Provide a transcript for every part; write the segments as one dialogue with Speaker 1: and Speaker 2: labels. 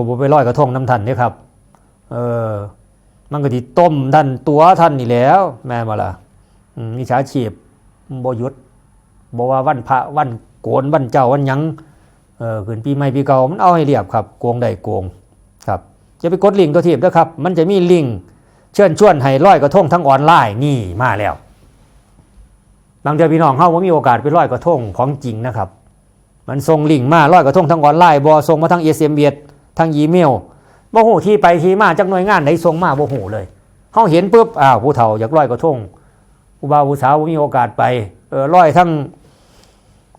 Speaker 1: ก็บ่ไปลอยกระทงน้ำท่านเด้อครับ เออ มันก็สิต้มท่านตัวท่านนี่แล้ว แม่นบ่ล่ะอืมมิจฉาชีพบยุดบ่ว่าวันพระวันโกนวันเจ้าวันยังเออขึ้นปีใหม่ปีเก่ามันเอาให้เรียบครับโกงได้โกงครับอย่าไปกดลิงก์ตัวทีบด้วยครับ มันจะมีลิงก์เชิญชวนให้ลอยกระทงทั้งออนไลน์นี่มาแล้วบางเดือพี่น้องเฮาว่ามีโอกาสไปลอยกระทงของจริงนะครับ มันส่งลิงก์มาลอยกระทงทั้งออนไลน์บอส่งมาทาง SMS ทางอีเมลบ่ฮู้ที่ไปที่มาจากหน่วยงานไหนส่งมาบ่ฮู้เลยเฮาเห็นปุ๊บอ้าวผู้เฒ่าอยากลอยกระทงผู้บ่าวผู้สาวมีโอกาสไปเออลอยทั้ง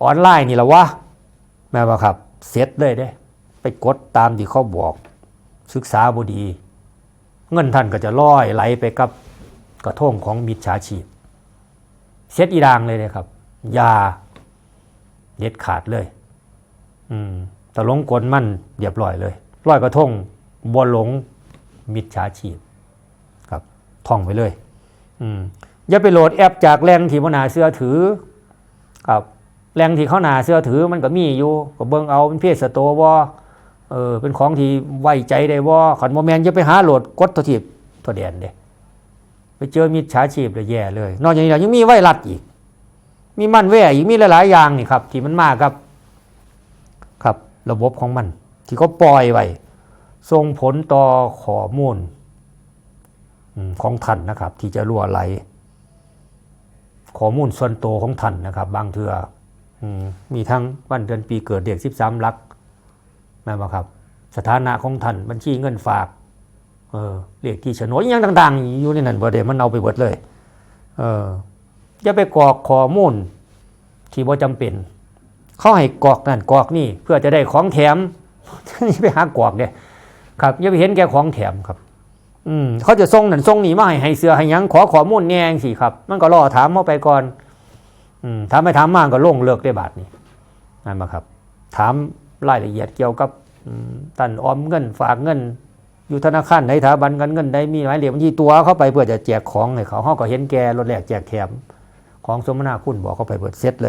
Speaker 1: ออนไลน์นี่ละวะแม่บ่ครับเสร็จเลยเด้ ไปกดตามที่เขาบอกศึกษาบ่ดี เงินท่านก็จะลอยไหลไปกับกระทงของมิจฉาชีพเซ็ตอีรางเลยนะครับ ยาเด็ดขาดเลย อืม ต่หลงกลมั่นเรียบร้อยเลยร้อยกระทงบนหลงมิจฉาชีพครับท่องไปเลย อืมอย่าไปโหลดแอปจากแหล่งที่มนาเสื้อถือครับแหล่งที่เขาหนาเสื้อถือมันก็มีอยู่ก็เบิ่งเอาเป็นเพศสโตวอเออเป็นของที่ไว้ใจได้วอขันโมแมนจะไปหาโหลดกดตัวทีบตัวแดนเด้ไปเจอมิจฉาชีพเลยแย่เลย นอกจากนี้แล้วยังมีไวรัสอีก มีมันแว่อีกมีหลายๆอย่างนี่ครับ ที่มันมากครับ ระบบของมัน ที่เขาปล่อยไว้ส่งผลต่อข้อมูลของท่านนะครับ ที่จะรั่วไหลข้อมูลส่วนตัวของท่านนะครับ บางเทืออมมีทั้งวันเดือนปีเกิดเด็ก 13ลักแม่นบ่ครับ สถานะของท่านบัญชีเงินฝากเออเลขที่โฉนดอหยังต่างๆ อยู่ในนั้นบ่ได้มันเอาไปเบิดเลย เอออย่าไปกรอกข้อมูลที่บ่จำเป็น เขาให้กอกนั่นกอกนี่เพื่อจะได้ของแถมนี่ไปหากอกเด้ครับอย่าไปเห็นแก่ของแถมครับ อืมเขาจะส่งนั่นส่งนี่มาให้ให้เสือให้ยังขอขอมูลแนงสิครับ มันก็รอถามมาไปก่อนอืมถามไปถามมากก็ล่งเลิกได้บาทนี้นั่นมาครับ ถามรายละเอียดเกี่ยวกับตันออมเงินฝากเงิน อยู่ธนาคารในสถาบันการเงินได้มีหมายเลขบัญชีตัวเข้าไปเพื่อจะแจกของให้เขาเขาก็เห็นแก่รถแลกแจกแถมของสมนาคุณบอกเข้าไปเปิดเซ็ตเลย